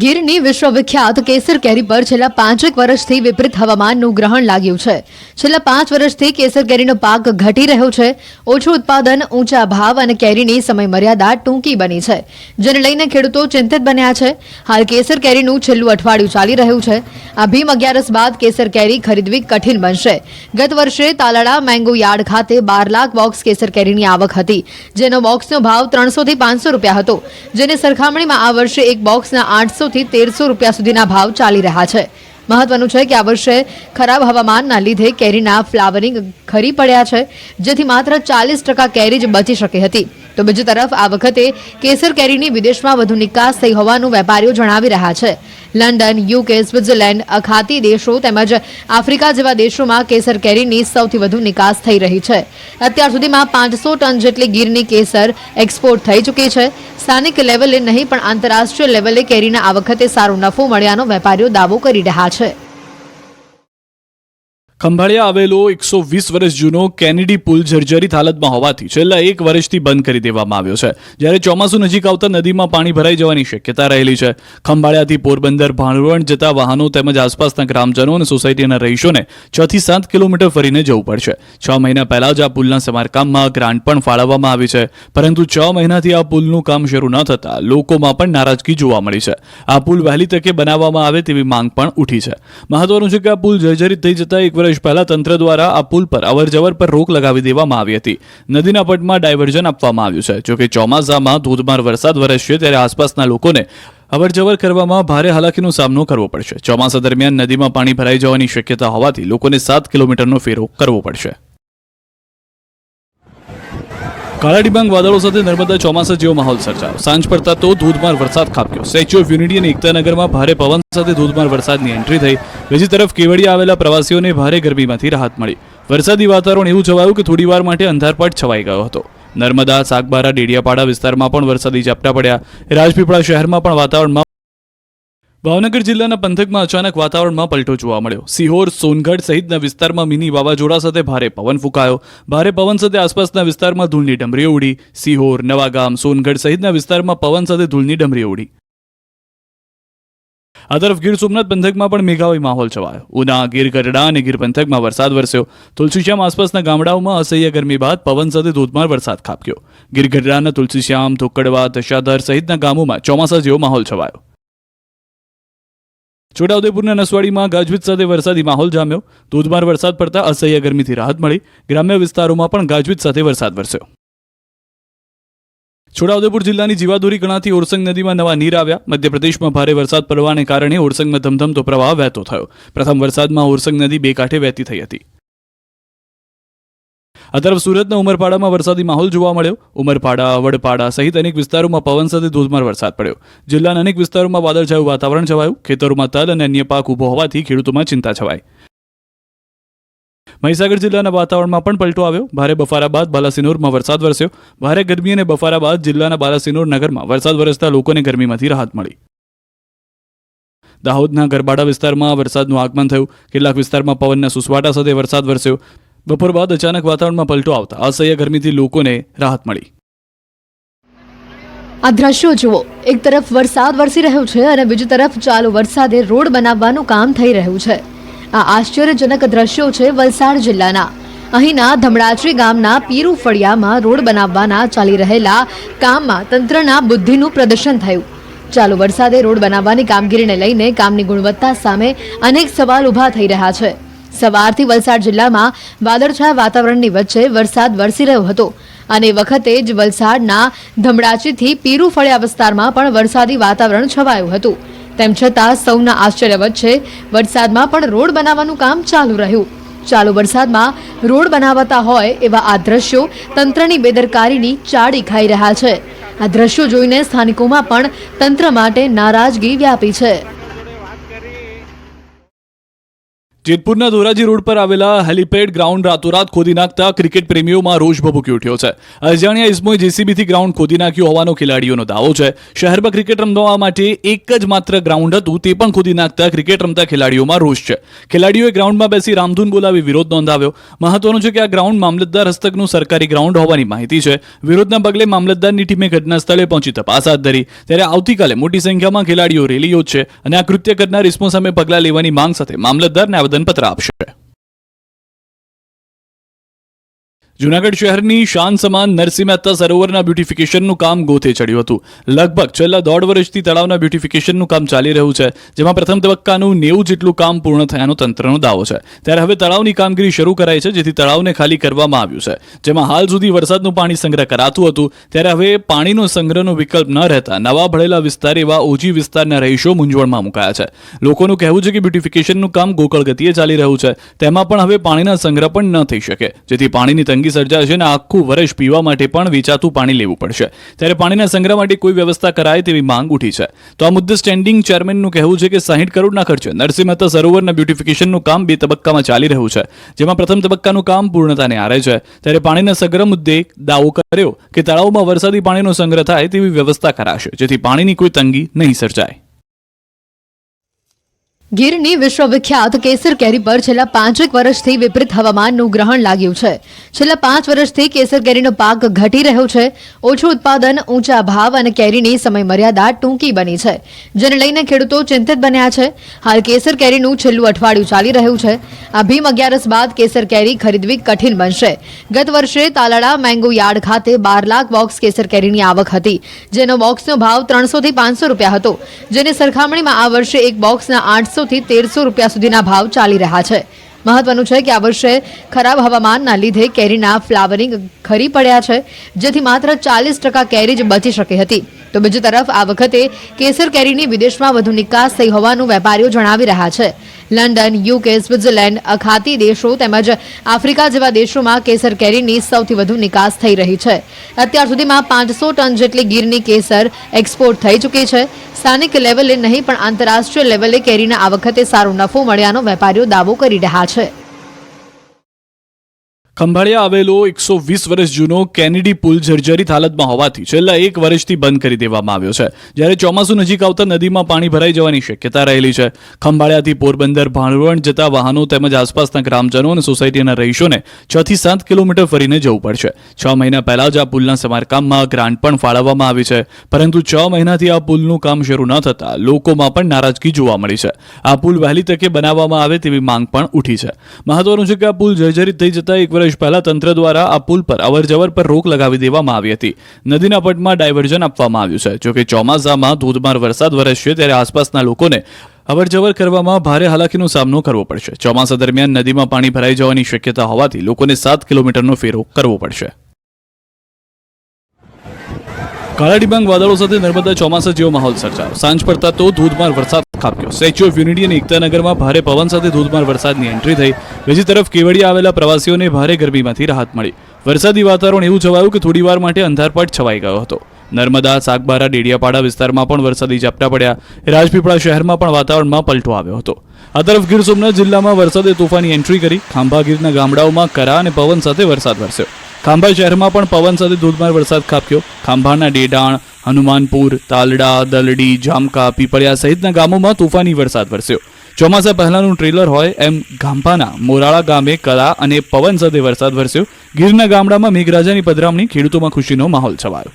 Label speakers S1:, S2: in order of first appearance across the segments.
S1: ગીરની વિશ્વવિખ્યાત કેસર કેરી પર છેલ્લા પાંચેક વર્ષથી વિપરીત હવામાનનું ગ્રહણ લાગ્યું છે છેલ્લા પાંચ વર્ષથી કેસર કેરીનો પાક ઘટી રહ્યો છે ઓછું ઉત્પાદન ઊંચા ભાવ અને કેરીની સમયમર્યાદા ટૂંકી બની છે જેને લઈને ખેડૂતો ચિંતિત બન્યા છે હાલ કેસર કેરીનું છેલ્લું અઠવાડિયું ચાલી રહ્યું છે આ ભીમ અગિયારસ બાદ કેસર કેરી ખરીદવી કઠિન બનશે ગત વર્ષે તાલાળા મેંગો યાર્ડ ખાતે બાર લાખ બોક્સ કેસર કેરીની આવક હતી જેનો બોક્સનો ભાવ ત્રણસોથી પાંચસો રૂપિયા હતો જેની સરખામણીમાં આ વર્ષે એક બોક્સના આઠસો થી તેરસો રૂપિયા સુધીના ભાવ ચાલી રહ્યા છે મહત્વનું છે કે આ વર્ષે ખરાબ હવામાનના લીધે કેરીના ફ્લાવરિંગ ખરી પડ્યા છે જેથી માત્ર ચાલીસ ટકા કેરી જ બચી શકી હતી તો બીજી તરફ આ વખતે કેસર કેરીની વિદેશમાં વધુ નિકાસ થઈ હોવાનું વેપારીઓ જણાવી રહ્યા છે લંડન યુકે સ્વિટ્ઝરલેન્ડ અખાતી દેશો તેમજ આફ્રિકા જેવા દેશોમાં કેસર કેરીની સૌથી વધુ નિકાસ થઈ રહી છે અત્યાર સુધીમાં પાંચસો ટન જેટલી ગીરની કેસર એક્સપોર્ટ થઈ ચૂકી છે સ્થાનિક લેવલે નહીં પણ આંતરરાષ્ટ્રીય લેવલે કેરીના આ વખતે સારો નફો મળ્યાનો વેપારીઓ દાવો કરી રહ્યા છે
S2: ખંભાળિયા આવેલો એકસો વીસ વર્ષ જૂનો કેનેડી પુલ જર્જરિત હાલતમાં હોવાથી છેલ્લા એક વર્ષથી બંધ કરી દેવામાં આવ્યો છે જ્યારે ચોમાસું નજીક આવતા નદીમાં પાણી ભરાઈ જવાની શક્યતા રહેલી છે ખંભાળિયાથી પોરબંદર ભાણવણ જતા વાહનો તેમજ આસપાસના ગ્રામજનો અને સોસાયટીના રહીશોને છ થી સાત કિલોમીટર ફરીને જવું પડશે છ મહિના પહેલા જ આ પુલના સમારકામમાં ગ્રાન્ટ પણ ફાળવવામાં આવી છે પરંતુ છ મહિનાથી આ પુલનું કામ શરૂ ન થતાં લોકોમાં પણ નારાજગી જોવા મળી છે આ પુલ વહેલી તકે બનાવવામાં આવે તેવી માંગ પણ ઉઠી છે મહત્વનું છે કે આ પુલ જર્જરિત થઈ જતા એક વર્ષ વર્ષ પહેલા તંત્ર દ્વારા આ પુલ પર અવરજવર પર રોક લગાવી દેવામાં આવી હતી નદીના પટમાં ડાયવર્ઝન આપવામાં આવ્યું છે જોકે ચોમાસામાં ધોધમાર વરસાદ વરસ્યો ત્યારે આસપાસના લોકોને અવરજવર કરવામાં ભારે હાલાકીનો સામનો કરવો પડશે ચોમાસા દરમિયાન નદીમાં પાણી ભરાઈ જવાની શક્યતા હોવાથી લોકોને સાત કિલોમીટરનો ફેરો કરવો પડશે કાળા ડિબાંગ વાદળો સાથે નર્મદા ચોમાસા જેવો માહોલ સર્જાયો સાંજ પડતા તો ધોધમાર વરસાદ ખાબક્યો સ્ટેચ્યુ ઓફ યુનિટી અને એકતાનગરમાં ભારે પવન સાથે ધોધમાર વરસાદની એન્ટ્રી થઈ બીજી તરફ કેવડિયા આવેલા પ્રવાસીઓને ભારે ગરમીમાંથી રાહત મળી વરસાદી વાતાવરણ એવું છવાયું કે થોડીવાર માટે અંધારપાટ છવાઈ ગયો હતો નર્મદા સાગબારા ડેડિયાપાડા વિસ્તારમાં પણ વરસાદી ઝાપટા પડ્યા રાજપીપળા શહેરમાં પણ વાતાવરણમાં ભાવનગર જિલ્લાના પંથકમાં અચાનક વાતાવરણમાં પલટો જોવા મળ્યો સિહોર સોનગઢ સહિતના વિસ્તારમાં મિની વાવાઝોડા સાથે ભારે પવન ફૂંકાયો ભારે પવન સાથે આસપાસના વિસ્તારમાં ધૂળની ડમરી ઉડી સિહોર નવાગામ સોનગઢ સહિતના વિસ્તારમાં પવન સાથે ધૂળની ડમરી ઉડી આ તરફ ગીર સોમનાથ પંથકમાં પણ મેઘાવી માહોલ છવાયો ઉના ગીર ગરડા અને ગીર પંથકમાં વરસાદ વરસ્યો તુલસીશ્યામ આસપાસના ગામડાઓમાં અસહ્ય ગરમી બાદ પવન સાથે ધોધમાર વરસાદ ખાબક્યો ગીર ગરડાના તુલસીશ્યામ ધોકડવા દશાધર સહિતના ગામોમાં ચોમાસા જેવો માહોલ છવાયો છોટાઉદેપુરના નસવાડીમાં ગાજવીજ સાથે વરસાદી માહોલ જામ્યો ધોધમાર વરસાદ પડતા અસહ્ય ગરમીથી રાહત મળી ગ્રામ્ય વિસ્તારોમાં પણ ગાજવીજ સાથે વરસાદ વરસ્યો છોટાઉદેપુર જિલ્લાની જીવાદોરી ગણાથી ઓરસંગ નદીમાં નવા નીર આવ્યા મધ્યપ્રદેશમાં ભારે વરસાદ પડવાને કારણે ઓરસંગમાં ધમધમતો પ્રવાહ વહેતો થયો પ્રથમ વરસાદમાં ઓરસંગ નદી બે કાંઠે વહેતી થઈ હતી આ તરફ સુરતના ઉમરપાડામાં વરસાદી માહોલ જોવા મળ્યો ઉમરપાડા વડપાડા સહિત અનેક વિસ્તારોમાં પવન સાથે ધોધમાર વરસાદ પડ્યો જિલ્લાના અનેક વિસ્તારોમાં વાદળછાયું વાતાવરણ છવાયું ખેતરોમાં તલ અને અન્ય પાક ઉભો હોવાથી ખેડૂતોમાં ચિંતા છવાઈ મહીસાગર જિલ્લાના વાતાવરણમાં પણ પલટો આવ્યો ભારે બફારા બાદ બાલાસિનોરમાં વરસાદ વરસ્યો ભારે ગરમી અને બફારા બાદ જિલ્લાના બાલાસિનોર નગરમાં વરસાદ વરસતા લોકોને ગરમીમાંથી રાહત મળી દાહોદના ગરબાડા વિસ્તારમાં વરસાદનું આગમન થયું કેટલાક વિસ્તારમાં પવનના સુસવાટા સાથે વરસાદ વરસ્યો બપોર બાદ અચાનક વાતાવરણમાં પલટો આવતા અસહ્ય ગરમીથી લોકોને રાહત મળી
S1: આ દ્રશ્યો જુઓ એક તરફ વરસાદ વરસી રહ્યો છે અને બીજી તરફ ચાલુ વરસાદે રોડ બનાવવાનું કામ થઈ રહ્યું છે આ આશ્ચર્યજનક દ્રશ્યો છે વલસાડ જિલ્લાના અહીંના ધમડાચરી ગામના પીરુ ફળિયામાં રોડ બનાવવાના ચાલી રહેલા કામમાં તંત્રના બુદ્ધિનું પ્રદર્શન થયું ચાલુ વરસાદે રોડ બનાવવાની કામગીરીને લઈને કામની ગુણવત્તા સામે અનેક સવાલ ઊભા થઈ રહ્યા છે સવારથી વલસાડ જિલ્લામાં વાદળછાયા વાતાવરણની વચ્ચે વરસાદ વરસી રહ્યો હતો અને વખતે જ વલસાડના ધમડાચીથી પીરુ ફળિયા વિસ્તારમાં પણ વરસાદી વાતાવરણ છવાયું હતું તેમ છતાં સૌના આશ્ચર્ય વચ્ચે વરસાદમાં પણ રોડ બનાવવાનું કામ ચાલુ રહ્યું ચાલુ વરસાદમાં રોડ બનાવતા હોય એવા આ દ્રશ્યો તંત્રની બેદરકારીની ચાડી ખાઈ રહ્યા છે આ દ્રશ્યો જોઈને સ્થાનિકોમાં પણ તંત્ર માટે નારાજગી વ્યાપી છે
S2: જેતપુરના ધોરાજી રોડ પર આવેલા હેલિપેડ ગ્રાઉન્ડ રાતોરાત ખોદી નાખતા ક્રિકેટ પ્રેમીઓમાં રોષ ભભૂકી ઉઠ્યો છે અજાણ્યા ઇસમોએ જેસીબીથી ગ્રાઉન્ડ ખોદી નાખ્યું હોવાનો ખેલાડીઓનો દાવો છે શહેરમાં ક્રિકેટ રમવા માટે એક જ માત્ર ગ્રાઉન્ડ હતું તે પણ ખોદી નાખતા ક્રિકેટ રમતા ખેલાડીઓમાં રોષ છે ખેલાડીઓએ ગ્રાઉન્ડમાં બેસી રામધૂન બોલાવી વિરોધ નોંધાવ્યો મહત્વનું છે કે આ ગ્રાઉન્ડ મામલતદાર હસ્તકનું સરકારી ગ્રાઉન્ડ હોવાની માહિતી છે વિરોધના પગલે મામલતદારની ટીમે ઘટના સ્થળે પહોંચી તપાસ હાથ ધરી ત્યારે આવતીકાલે મોટી સંખ્યામાં ખેલાડીઓ રેલી યોજશે અને આ કૃત્ય કરનાર ઇસમો સામે પગલાં લેવાની માંગ સાથે મામલતદારને આવેદનપત્ર આપશે જૂનાગઢ શહેરની શાન સમાન નરસિંહ મહેતા સરોવરના બ્યુટિફિકેશનનું કામ ગોથે ચડ્યું હતું લગભગ છેલ્લા દોઢ વર્ષથી તળાવના બ્યુટિફિકેશનનું કામ ચાલી રહ્યું છે જેમાં પ્રથમ તબક્કાનું નેવું જેટલું કામ પૂર્ણ થયાનો તંત્રનો દાવો છે ત્યારે હવે તળાવની કામગીરી શરૂ કરાઈ છે જેથી તળાવને ખાલી કરવામાં આવ્યું છે જેમાં હાલ સુધી વરસાદનું પાણી સંગ્રહ કરાતું હતું ત્યારે હવે પાણીનો સંગ્રહનો વિકલ્પ ન રહેતા નવા ભળેલા વિસ્તાર એવા ઓજી વિસ્તારના રહીશો મૂંઝવણમાં મુકાયા છે લોકોનું કહેવું છે કે બ્યુટિફિકેશનનું કામ ગોકળ ગતિએ ચાલી રહ્યું છે તેમાં પણ હવે પાણીના સંગ્રહ પણ ન થઈ શકે જેથી પાણીની તંગી ગંદકી સર્જાશે અને આખું વર્ષ પીવા માટે પણ વેચાતું પાણી લેવું પડશે ત્યારે પાણીના સંગ્રહ માટે કોઈ વ્યવસ્થા કરાય તેવી માંગ ઉઠી છે તો આ મુદ્દે સ્ટેન્ડિંગ ચેરમેનનું કહેવું છે કે સાહીઠ કરોડના ખર્ચે નરસિંહ મહેતા સરોવરના બ્યુટિફિકેશનનું કામ બે તબક્કામાં ચાલી રહ્યું છે જેમાં પ્રથમ તબક્કાનું કામ પૂર્ણતાને આરે છે ત્યારે પાણીના સંગ્રહ મુદ્દે દાવો કર્યો કે તળાવમાં વરસાદી પાણીનો સંગ્રહ થાય તેવી વ્યવસ્થા કરાશે જેથી પાણીની કોઈ તંગી નહીં સર્જાય
S1: ગીરની વિશ્વવિખ્યાત કેસર કેરી પર છેલ્લા પાંચેક વર્ષથી વિપરીત હવામાનનું ગ્રહણ લાગ્યું છે છેલ્લા પાંચ વર્ષથી કેસર કેરીનો પાક ઘટી રહ્યો છે ઓછું ઉત્પાદન ઊંચા ભાવ અને કેરીની સમયમર્યાદા ટૂંકી બની છે જેને લઈને ખેડૂતો ચિંતિત બન્યા છે હાલ કેસર કેરીનું છેલ્લું અઠવાડિયું ચાલી રહ્યું છે આ ભીમ અગિયારસ બાદ કેસર કેરી ખરીદવી કઠિન બનશે ગત વર્ષે તાલાળા મેંગો યાર્ડ ખાતે બાર લાખ બોક્સ કેસર કેરીની આવક હતી જેનો બોક્સનો ભાવ ત્રણસોથી પાંચસો રૂપિયા હતો જેની સરખામણીમાં આ વર્ષે એક બોક્સના આઠસો થી તેરસો રૂપિયા સુધીના ભાવ ચાલી રહ્યા છે મહત્વનું છે કે આ વર્ષે ખરાબ હવામાનના લીધે કેરીના ફ્લાવરિંગ ખરી પડ્યા છે જેથી માત્ર ચાલીસ ટકા કેરી જ બચી શકી હતી તો બીજી તરફ આ વખતે કેસર કેરીની વિદેશમાં વધુ નિકાસ થઈ હોવાનું વેપારીઓ જણાવી રહ્યા છે લંડન યુકે સ્વિટ્ઝરલેન્ડ અખાતી દેશો તેમજ આફ્રિકા જેવા દેશોમાં કેસર કેરીની સૌથી વધુ નિકાસ થઈ રહી છે અત્યાર સુધીમાં પાંચસો ટન જેટલી ગીરની કેસર એક્સપોર્ટ થઈ ચૂકી છે સ્થાનિક લેવલે નહીં પણ આંતરરાષ્ટ્રીય લેવલે કેરીના આ વખતે સારો નફો મળ્યાનો વેપારીઓ દાવો કરી રહ્યા છે
S2: ખંભાળિયા આવેલો એકસો વીસ વર્ષ જૂનો કેનેડી પુલ જર્જરિત હાલતમાં હોવાથી છેલ્લા એક વર્ષથી બંધ કરી દેવામાં આવ્યો છે જ્યારે ચોમાસું નજીક આવતા નદીમાં પાણી ભરાઈ જવાની શક્યતા રહેલી છે ખંભાળિયાથી પોરબંદર ભાણવણ જતા વાહનો તેમજ આસપાસના ગ્રામજનો અને સોસાયટીના રહીશોને છ થી સાત કિલોમીટર ફરીને જવું પડશે છ મહિના પહેલા જ આ પુલના સમારકામમાં ગ્રાન્ટ પણ ફાળવવામાં આવી છે પરંતુ છ મહિનાથી આ પુલનું કામ શરૂ ન થતાં લોકોમાં પણ નારાજગી જોવા મળી છે આ પુલ વહેલી તકે બનાવવામાં આવે તેવી માંગ પણ ઉઠી છે મહત્વનું છે કે આ પુલ જર્જરિત થઈ જતાં એક વર્ષ વર્ષ પહેલા તંત્ર દ્વારા આ પુલ પર અવર જવર પર રોક લગાવી દેવામાં આવી હતી નદીના પટમાં ડાયવર્ઝન આપવામાં આવ્યું છે જોકે ચોમાસામાં ધોધમાર વરસાદ વરસશે ત્યારે આસપાસના લોકોને અવર જવર કરવામાં ભારે હાલાકીનો સામનો કરવો પડશે ચોમાસા દરમિયાન નદીમાં પાણી ભરાઈ જવાની શક્યતા હોવાથી લોકોને સાત કિલોમીટરનો ફેરો કરવો પડશે કાળા ડિબાંગ વાદળો સાથે નર્મદા ચોમાસા જેવો માહોલ સર્જાયો સાંજ પડતા તો ધોધમાર વરસાદ ખાબક્યો સ્ટેચ્યુ ઓફ યુનિટી અને એકતાનગરમાં ભારે પવન સાથે ધોધમાર વરસાદની એન્ટ્રી થઈ બીજી તરફ કેવડિયા આવેલા પ્રવાસીઓને ભારે ગરમીમાંથી રાહત મળી વરસાદી વાતાવરણ એવું છવાયું કે થોડીવાર માટે અંધારપટ છવાઈ ગયો હતો નર્મદા સાગબારા ડેડિયાપાડા વિસ્તારમાં પણ વરસાદી ઝાપટા પડ્યા રાજપીપળા શહેરમાં પણ વાતાવરણમાં પલટો આવ્યો હતો આ તરફ ગીર સોમનાથ જિલ્લામાં વરસાદે તોફાની એન્ટ્રી કરી ખાંભાગીરના ગામડાઓમાં કરા અને પવન સાથે વરસાદ વરસ્યો ખાંભા શહેરમાં પણ પવન સાથે ધોધમાર વરસાદ ખાબક્યો ખાંભાના ડેડાણ હનુમાનપુર તાલડા દલડી જામકા પીપળિયા સહિતના ગામોમાં તોફાની વરસાદ વરસ્યો ચોમાસા પહેલાનું ટ્રેલર હોય એમ ગાંભાના મોરાળા ગામે કળા અને પવન સાથે વરસાદ વરસ્યો ગીરના ગામડામાં મેઘરાજાની પધરામણી ખેડૂતોમાં ખુશીનો માહોલ છવાયો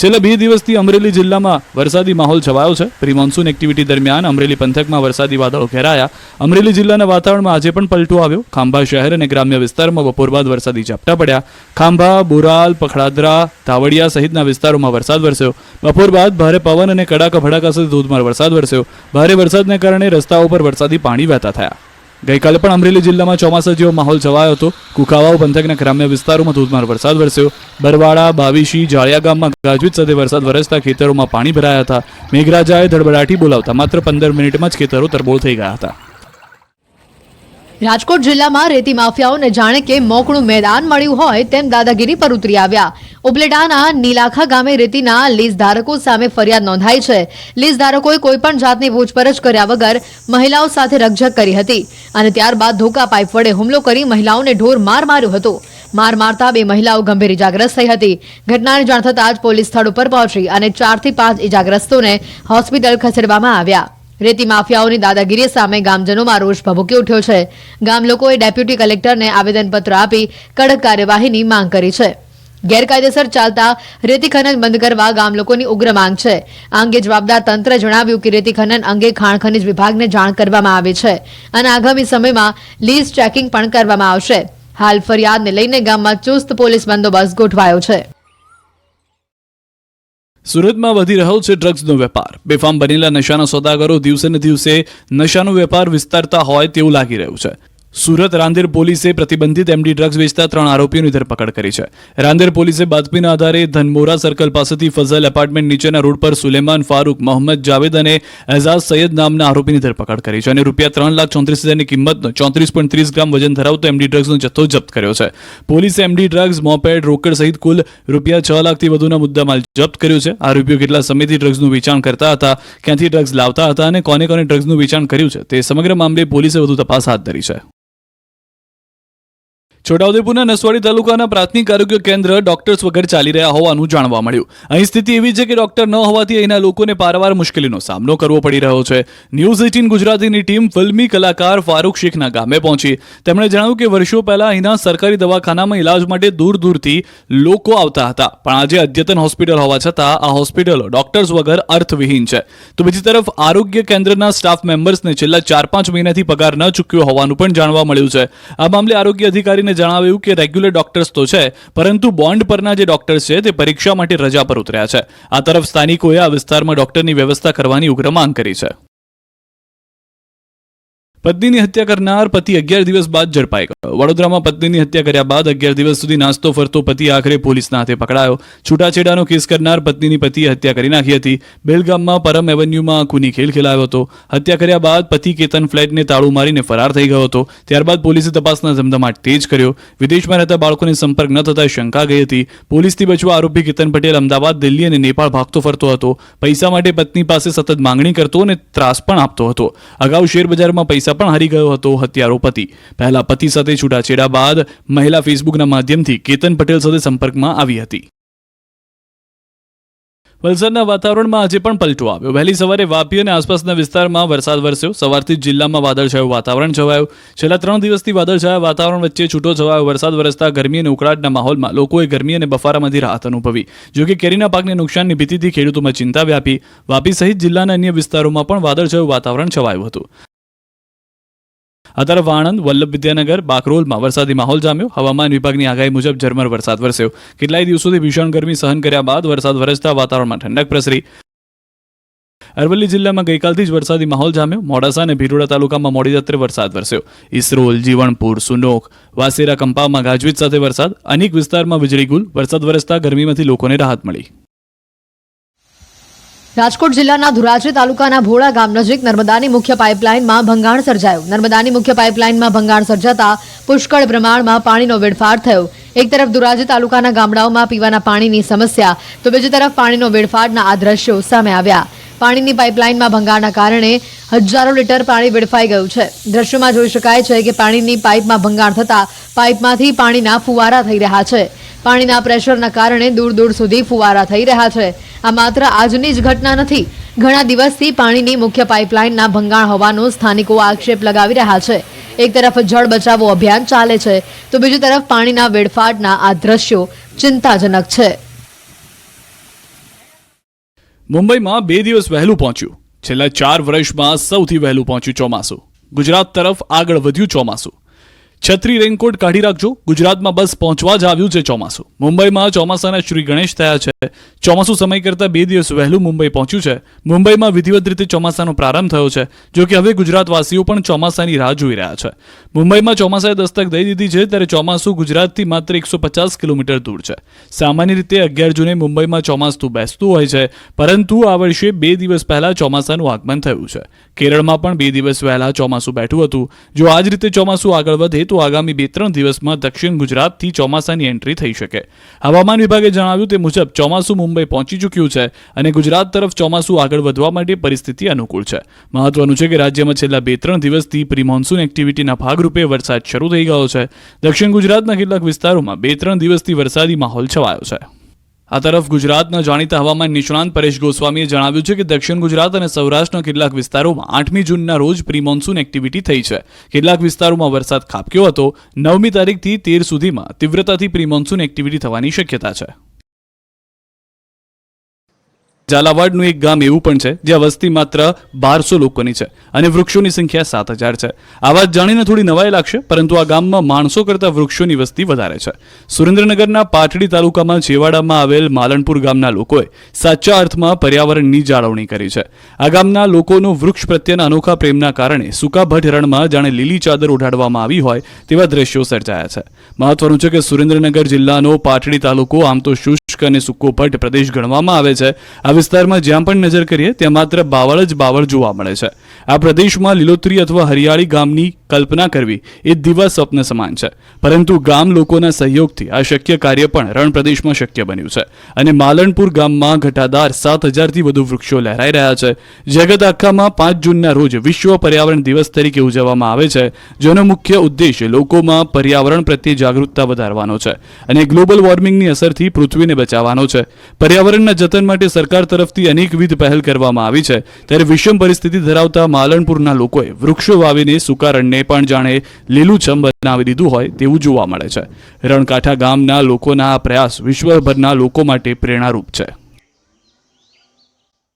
S2: છેલ્લા બે દિવસથી અમરેલી જિલ્લામાં વરસાદી માહોલ છવાયો છે પ્રી મોન્સૂન એક્ટિવિટી દરમિયાન અમરેલી પંથકમાં વરસાદી વાદળો ઘેરાયા અમરેલી જિલ્લાના વાતાવરણમાં આજે પણ પલટો આવ્યો ખાંભા શહેર અને ગ્રામ્ય વિસ્તારમાં બપોર બાદ વરસાદી ઝાપટા પડ્યા ખાંભા બોરાલ પખડાદરા ધાવડિયા સહિતના વિસ્તારોમાં વરસાદ વરસ્યો બપોર બાદ ભારે પવન અને કડાકા ભડાકા સાથે ધોધમાર વરસાદ વરસ્યો ભારે વરસાદને કારણે રસ્તાઓ પર વરસાદી પાણી વહેતા થયા ગઈકાલે પણ અમરેલી જિલ્લામાં ચોમાસા જેવો માહોલ છવાયો હતો કુકાવાઓ પંથકના ગ્રામ્ય વિસ્તારોમાં ધોધમાર વરસાદ વરસ્યો બરવાડા બાવીશી જાળિયા ગામમાં ગાજવીજ સાથે વરસાદ વરસતા ખેતરોમાં પાણી ભરાયા હતા મેઘરાજાએ ધડબડાટી બોલાવતા માત્ર પંદર મિનિટમાં જ ખેતરો તરબોળ થઈ ગયા હતા
S1: રાજકોટ જિલ્લામાં રેતી માફિયાઓને જાણે કે મોકળું મેદાન મળ્યું હોય તેમ દાદાગીરી પર ઉતરી આવ્યા ઉપલેટાના નીલાખા ગામે રેતીના લીઝ ધારકો સામે ફરિયાદ નોંધાઈ છે લીઝ ધારકોએ કોઈપણ જાતની પૂછપરછ કર્યા વગર મહિલાઓ સાથે રકઝક કરી હતી અને ત્યારબાદ ધોકા પાઇપ વડે હુમલો કરી મહિલાઓને ઢોર માર માર્યું હતું માર મારતા બે મહિલાઓ ગંભીર ઇજાગ્રસ્ત થઈ હતી ઘટનાની જાણ થતાં જ પોલીસ સ્થળ ઉપર પહોંચી અને ચારથી પાંચ ઇજાગ્રસ્તોને હોસ્પિટલ ખસેડવામાં આવ્યા રેતી માફિયાઓની દાદાગીરી સામે ગામજનોમાં રોષ ભભૂકી ઉઠ્યો છે ગામલોકોએ ડેપ્યુટી કલેક્ટરને આવેદનપત્ર આપી કડક કાર્યવાહીની માંગ કરી છે ગેરકાયદેસર ચાલતા રેતી ખનન બંધ કરવા ગામ લોકોની ઉગ્ર માંગ છે આ અંગે જવાબદાર તંત્ર જણાવ્યું કે રેતી ખનન અંગે ખાણ ખનિજ વિભાગને જાણ કરવામાં આવી છે અને આગામી સમયમાં લીઝ ચેકિંગ પણ કરવામાં આવશે હાલ ફરિયાદને લઈને ગામમાં ચુસ્ત પોલીસ બંદોબસ્ત ગોઠવાયો છે
S2: સુરતમાં વધી રહ્યો છે ડ્રગ્સનો વેપાર બેફામ બનેલા નશાના સોદાગરો દિવસે ને દિવસે નશાનો વેપાર વિસ્તારતા હોય તેવું લાગી રહ્યું છે સુરત રાંદેર પોલીસે પ્રતિબંધિત એમડી ડ્રગ્સ વેચતા ત્રણ આરોપીઓની ધરપકડ કરી છે રાંદેર પોલીસે બાતમીના આધારે ધનમોરા સર્કલ પાસેથી ફઝલ એપાર્ટમેન્ટ નીચેના રોડ પર સુલેમાન ફારૂક મોહમ્મદ જાવેદ અને એઝાઝ સૈયદ નામના આરોપીની ધરપકડ કરી છે અને રૂપિયા ત્રણ લાખ ચોત્રીસ હજારની કિંમતનો ચોત્રીસ પોઈન્ટ ત્રીસ ગ્રામ વજન ધરાવતો એમડી ડ્રગ્સનો જથ્થો જપ્ત કર્યો છે પોલીસે એમડી ડ્રગ્સ મોપેડ રોકડ સહિત કુલ રૂપિયા છ લાખથી વધુના મુદ્દામાલ જપ્ત કર્યો છે આરોપીઓ કેટલા સમયથી ડ્રગ્સનું વેચાણ કરતા હતા ક્યાંથી ડ્રગ્સ લાવતા હતા અને કોને કોને ડ્રગ્સનું વેચાણ કર્યું છે તે સમગ્ર મામલે પોલીસે વધુ તપાસ હાથ ધરી છે છોટાઉદેપુરના નસવાડી તાલુકાના પ્રાથમિક આરોગ્ય કેન્દ્ર ડોક્ટર્સ વગર ચાલી રહ્યા હોવાનું જાણવા મળ્યું અહીં સ્થિતિ એવી છે કે ડોક્ટર ન હોવાથી અહીંના લોકોને પારવાર મુશ્કેલીનો સામનો કરવો પડી રહ્યો છે ન્યૂઝ એટીન ગુજરાતીની ટીમ ફિલ્મી કલાકાર ફારૂક શેખના ગામે પહોંચી તેમણે જણાવ્યું કે વર્ષો પહેલા અહીંના સરકારી દવાખાનામાં ઇલાજ માટે દૂર દૂરથી લોકો આવતા હતા પણ આજે અદ્યતન હોસ્પિટલ હોવા છતાં આ હોસ્પિટલો ડોક્ટર્સ વગર અર્થવિહીન છે તો બીજી તરફ આરોગ્ય કેન્દ્રના સ્ટાફ મેમ્બર્સને છેલ્લા ચાર પાંચ મહિનાથી પગાર ન ચૂક્યો હોવાનું પણ જાણવા મળ્યું છે આ મામલે આરોગ્ય અધિકારીને તેમણે જણાવ્યું કે રેગ્યુલર ડોક્ટર્સ તો છે પરંતુ બોન્ડ પરના જે ડોક્ટર્સ છે તે પરીક્ષા માટે રજા પર ઉતર્યા છે આ તરફ સ્થાનિકોએ આ વિસ્તારમાં ડોક્ટરની વ્યવસ્થા કરવાની ઉગ્ર માંગ કરી છે પત્નીની હત્યા કરનાર પતિ અગિયાર દિવસ બાદ ઝડપાઈ ગયો વડોદરામાં પત્નીની હત્યા કર્યા બાદ અગિયાર દિવસ સુધી નાસ્તો ફરતો પતિ આખરે પોલીસના હાથે પકડાયો છૂટાછેડાનો કેસ કરનાર પત્નીની પતિએ હત્યા કરી નાખી હતી બેલગામમાં પરમ એવન્યુમાં ખૂની ખેલ ખેલાયો હતો હત્યા કર્યા બાદ પતિ કેતન ફ્લેટને તાળું મારીને ફરાર થઈ ગયો હતો ત્યારબાદ પોલીસે તપાસના ધમધમાટ તેજ કર્યો વિદેશમાં રહેતા બાળકોને સંપર્ક ન થતા શંકા ગઈ હતી પોલીસથી બચવા આરોપી કેતન પટેલ અમદાવાદ દિલ્હી અને નેપાળ ભાગતો ફરતો હતો પૈસા માટે પત્ની પાસે સતત માંગણી કરતો અને ત્રાસ પણ આપતો હતો અગાઉ શેરબજારમાં પૈસા પણ હારી ગયો હતો હત્યારો પતિ પહેલા પતિ સાથે છૂટાછેડા બાદ મહિલા ફેસબુકના માધ્યમથી કેતન પટેલ સાથે સંપર્કમાં આવી હતી વલસાડના વાતાવરણમાં આજે પણ પલટો આવ્યો વહેલી સવારે વાપી અને આસપાસના વિસ્તારમાં વરસાદ વરસ્યો સવારથી જિલ્લામાં વાદળછાયું વાતાવરણ છવાયું છેલ્લા ત્રણ દિવસથી વાદળછાયા વાતાવરણ વચ્ચે છૂટો છવાયો વરસાદ વરસતા ગરમી અને ઉકળાટના માહોલમાં લોકોએ ગરમી અને બફારામાંથી રાહત અનુભવી જોકે કેરીના પાકને નુકસાનની ભીતિથી ખેડૂતોમાં ચિંતા વ્યાપી વાપી સહિત જિલ્લાના અન્ય વિસ્તારોમાં પણ વાદળછાયું વાતાવરણ છવાયું હતું આ તરફ આણંદ વલ્લભ વિદ્યાનગર બાકરોલમાં વરસાદી માહોલ જામ્યો હવામાન વિભાગની આગાહી મુજબ ઝરમર વરસાદ વરસ્યો કેટલાય દિવસોથી ભીષણ ગરમી સહન કર્યા બાદ વરસાદ વરસતા વાતાવરણમાં ઠંડક પ્રસરી અરવલ્લી જિલ્લામાં ગઈકાલથી જ વરસાદી માહોલ જામ્યો મોડાસા અને ભીરોડા તાલુકામાં મોડી રાત્રે વરસાદ વરસ્યો ઈસરોલ જીવણપુર સુનોક વાસેરા કંપામાં ગાજવીજ સાથે વરસાદ અનેક વિસ્તારમાં વીજળી ગુલ વરસાદ વરસતા ગરમીમાંથી લોકોને રાહત મળી
S1: રાજકોટ જિલ્લાના ધોરાજી તાલુકાના ભોળા ગામ નજીક નર્મદાની મુખ્ય પાઇપલાઇનમાં ભંગાણ સર્જાયું નર્મદાની મુખ્ય પાઇપલાઇનમાં ભંગાણ સર્જાતા પુષ્કળ પ્રમાણમાં પાણીનો વેડફાર થયો એક તરફ ધોરાજી તાલુકાના ગામડાઓમાં પીવાના પાણીની સમસ્યા તો બીજી તરફ પાણીનો વેડફાટના આ દ્રશ્યો સામે આવ્યા પાણીની પાઇપલાઇનમાં ભંગાણના કારણે હજારો લીટર પાણી વેડફાઈ ગયું છે દ્રશ્યોમાં જોઈ શકાય છે કે પાણીની પાઇપમાં ભંગાણ થતાં પાઇપમાંથી પાણીના ફુવારા થઈ રહ્યા છે પાણીના પ્રેશરના કારણે દૂર દૂર સુધી ફુવારા થઈ રહ્યા છે આ માત્ર આજની જ ઘટના નથી ઘણા દિવસથી પાણીની મુખ્ય પાઇપલાઇનના ભંગાણ હોવાનો સ્થાનિકો આક્ષેપ લગાવી રહ્યા છે એક તરફ જળ બચાવો અભિયાન ચાલે છે તો બીજી તરફ પાણીના વેડફાટના આ દ્રશ્યો ચિંતાજનક છે મુંબઈમાં બે દિવસ વહેલું પહોંચ્યું છેલ્લા ચાર વર્ષમાં સૌથી વહેલું પહોંચ્યું ચોમાસું ગુજરાત તરફ આગળ વધ્યું ચોમાસું છત્રી રેનકોટ કાઢી રાખજો ગુજરાતમાં બસ પહોંચવા જ આવ્યું છે ચોમાસું મુંબઈમાં ચોમાસાના શ્રી ગણેશ થયા છે ચોમાસું સમય કરતાં બે દિવસ વહેલું મુંબઈ પહોંચ્યું છે મુંબઈમાં વિધિવત રીતે ચોમાસાનો પ્રારંભ થયો છે જો કે હવે ગુજરાતવાસીઓ પણ ચોમાસાની રાહ જોઈ રહ્યા છે મુંબઈમાં ચોમાસાએ દસ્તક દઈ દીધી છે ત્યારે ચોમાસું ગુજરાતથી માત્ર એકસો પચાસ કિલોમીટર દૂર છે સામાન્ય રીતે અગિયાર જૂને મુંબઈમાં ચોમાસું બેસતું હોય છે પરંતુ આ વર્ષે બે દિવસ પહેલાં ચોમાસાનું આગમન થયું છે કેરળમાં પણ બે દિવસ વહેલા ચોમાસું બેઠું હતું જો આ જ રીતે ચોમાસું આગળ વધે તો આગામી બે ત્રણ દિવસમાં દક્ષિણ ગુજરાતથી ચોમાસાની એન્ટ્રી થઈ શકે હવામાન વિભાગે જણાવ્યું તે મુજબ ચોમાસું મુંબઈ પહોંચી ચૂક્યું છે અને ગુજરાત તરફ ચોમાસું આગળ વધવા માટે પરિસ્થિતિ અનુકૂળ છે મહત્વનું છે કે રાજ્યમાં છેલ્લા બે ત્રણ દિવસથી પ્રી મોન્સૂન એક્ટિવિટીના ભાગરૂપે વરસાદ શરૂ થઈ ગયો છે દક્ષિણ ગુજરાતના કેટલાક વિસ્તારોમાં બે ત્રણ દિવસથી વરસાદી માહોલ છવાયો છે આ તરફ ગુજરાતના જાણીતા હવામાન નિષ્ણાંત પરેશ ગોસ્વામીએ જણાવ્યું છે કે દક્ષિણ ગુજરાત અને સૌરાષ્ટ્રના કેટલાક વિસ્તારોમાં આઠમી જૂનના રોજ પ્રી એક્ટિવિટી થઈ છે કેટલાક વિસ્તારોમાં વરસાદ ખાબક્યો હતો નવમી તારીખથી તેર સુધીમાં તીવ્રતાથી પ્રી એક્ટિવિટી થવાની શક્યતા છે ઝાલાવાડનું એક ગામ એવું પણ છે જ્યાં વસ્તી માત્ર બારસો લોકોની છે અને વૃક્ષોની સંખ્યા સાત હજાર છે આ વાત જાણીને થોડી નવાઈ લાગશે પરંતુ આ ગામમાં માણસો કરતાં વૃક્ષોની વસ્તી વધારે છે સુરેન્દ્રનગરના પાટડી તાલુકામાં છેવાડામાં આવેલ માલણપુર ગામના લોકોએ સાચા અર્થમાં પર્યાવરણની જાળવણી કરી છે આ ગામના લોકોનો વૃક્ષ પ્રત્યેના અનોખા પ્રેમના કારણે સુકા ભટ રણમાં જાણે લીલી ચાદર ઉઢાડવામાં આવી હોય તેવા દ્રશ્યો સર્જાયા છે મહત્વનું છે કે સુરેન્દ્રનગર જિલ્લાનો પાટડી તાલુકો આમ તો શુષ્ક અને સૂકો ભટ્ટ પ્રદેશ ગણવામાં આવે છે આવી વિસ્તારમાં જ્યાં પણ નજર કરીએ ત્યાં માત્ર બાવળ જ બાવળ જોવા મળે છે આ પ્રદેશમાં લીલોતરી અથવા હરિયાળી ગામની કલ્પના કરવી એ દિવા સ્વપ્ન સમાન છે પરંતુ ગામ લોકોના સહયોગથી આ શક્ય કાર્ય પણ રણ શક્ય બન્યું છે અને માલણપુર ગામમાં ઘટાદાર સાત હજારથી વધુ વૃક્ષો લહેરાઈ રહ્યા છે જગત આખામાં પાંચ જૂનના રોજ વિશ્વ પર્યાવરણ દિવસ તરીકે ઉજવવામાં આવે છે જેનો મુખ્ય ઉદ્દેશ લોકોમાં પર્યાવરણ પ્રત્યે જાગૃતતા વધારવાનો છે અને ગ્લોબલ વોર્મિંગની અસરથી પૃથ્વીને બચાવવાનો છે પર્યાવરણના જતન માટે સરકાર તરફથી અનેકવિધ પહેલ કરવામાં આવી છે ત્યારે વિષમ પરિસ્થિતિ ધરાવતા માલણપુરના લોકોએ વૃક્ષો વાવીને સુકારણને પણ જાણે લીલુંછમ બનાવી દીધું હોય તેવું જોવા મળે છે રણકાંઠા ગામના લોકોના આ પ્રયાસ વિશ્વભરના લોકો માટે પ્રેરણારૂપ છે